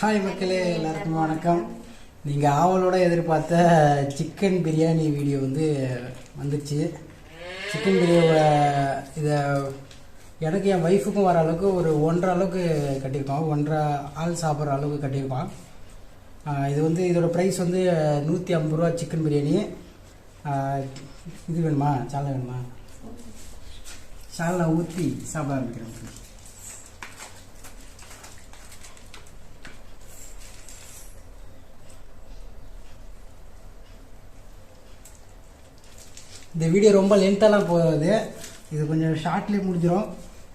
Hi மக்களே எல்லாருக்கும் வணக்கம். நீங்கள் ஆவலோட எதிர்பார்த்த சிக்கன் பிரியாணி வீடியோ வந்து வந்துச்சு சிக்கன் பிரியாணியோட இதை எனக்கு என் ஒய்ஃபுக்கும் வர அளவுக்கு ஒரு ஒன்றரை அளவுக்கு கட்டியிருக்கோம் ஒன்றரை ஆள் சாப்பிட்ற அளவுக்கு கட்டியிருப்பான். இது வந்து இதோட ப்ரைஸ் வந்து நூற்றி ஐம்பது ரூபா சிக்கன் பிரியாணி இது வேணுமா? சாலை வேணுமா? சாலை ஊற்றி சாப்பிட ஆரம்பிக்கிறேன். இந்த வீடியோ ரொம்ப லென்த்தெல்லாம் போகாது. இது கொஞ்சம் ஷார்ட்லேயே முடிஞ்சிடும்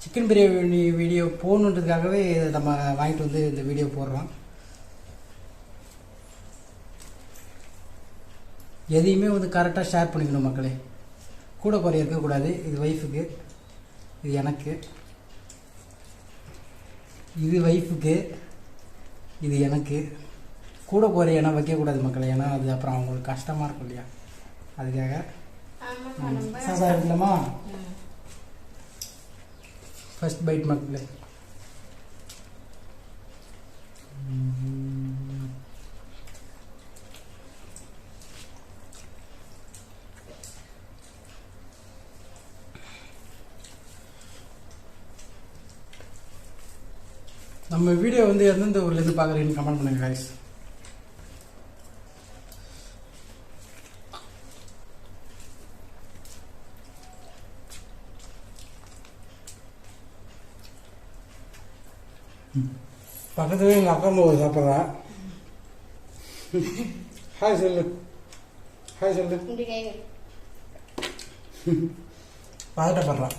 சிக்கன் பிரியாணி வீடியோ போகணுன்றதுக்காகவே இதை நம்ம வாங்கிட்டு வந்து இந்த வீடியோ போடுறோம். எதையுமே வந்து கரெக்டாக ஷேர் பண்ணிக்கணும் மக்களே. கூட குறைய இருக்கக்கூடாது. இது ஒய்ஃபுக்கு இது எனக்கு. இது ஒய்ஃபுக்கு இது எனக்கு. கூட குறைய ஏன்னா வைக்கக்கூடாது மக்களே. ஏன்னா அது அப்புறம் அவங்களுக்கு கஷ்டமாக இருக்கும் இல்லையா? அதுக்காக சாதா இருக்கலாமா ஃபர்ஸ்ட் பைட் மக்களே நம்ம வீடியோ வந்து எந்தெந்த ஊர்லேருந்து பார்க்குறீங்கன்னு கமெண்ட் பண்ணுங்க guys. பக்கத்துலேயே எங்கள் அக்கா அம்மா சாப்பிட்றா. ஹாய் சொல்லு. ஹாய் சொல்லு. பதட்டப்படுறான்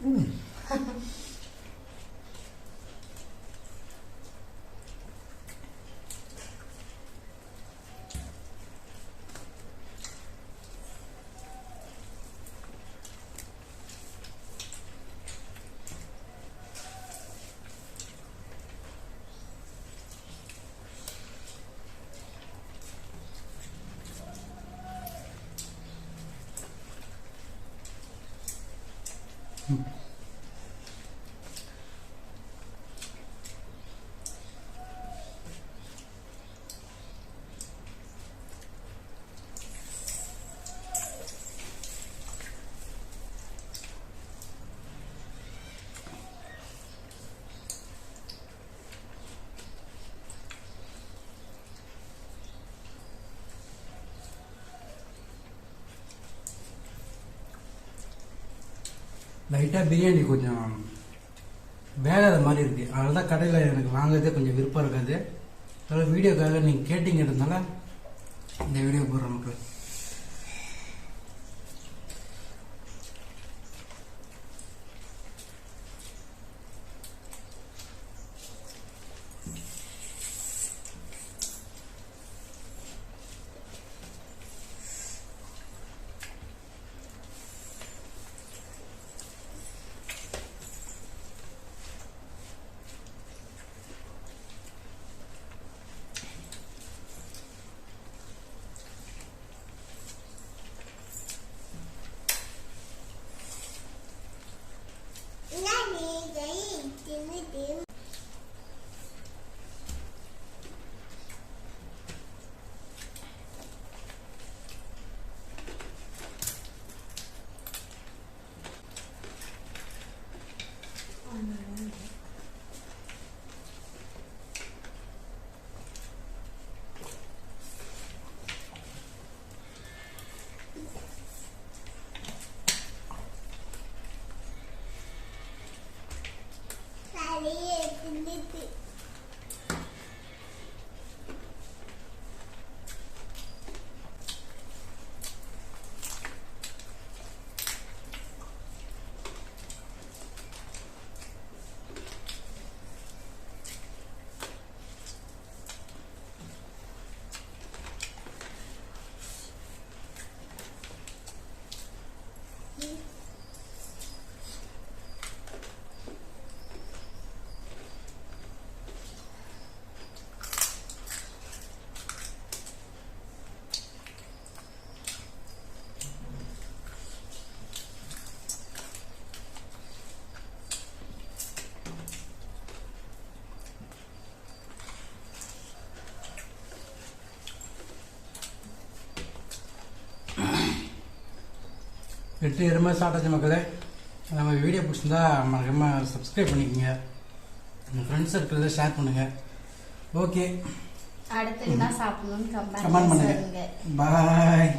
Mm. லைட்டாக பிரியாணி கொஞ்சம் வேகாத மாதிரி இருக்குது அதனால தான் கடையில் எனக்கு வாங்குறதே கொஞ்சம் விருப்பம் இருக்காது. அதனால் வீடியோக்காக நீங்கள் கேட்டிங்கிறதுனால இந்த வீடியோ போடுறேன் மக்கள். Thank you. எட்டு எருமை சாப்பிட்டாச்சு மக்களே. நம்ம வீடியோ பிடிச்சிருந்தா மறக்காமல் சப்ஸ்கிரைப் பண்ணிக்கோங்க. உங்கள் ஃப்ரெண்ட்ஸ் சர்க்கிளில் ஷேர் பண்ணுங்கள் ஓகே அடுத்து என்ன சாப்பிடணும்னு கமெண்ட் கமெண்ட் பண்ணுங்க. சொல்லுங்க. பாய்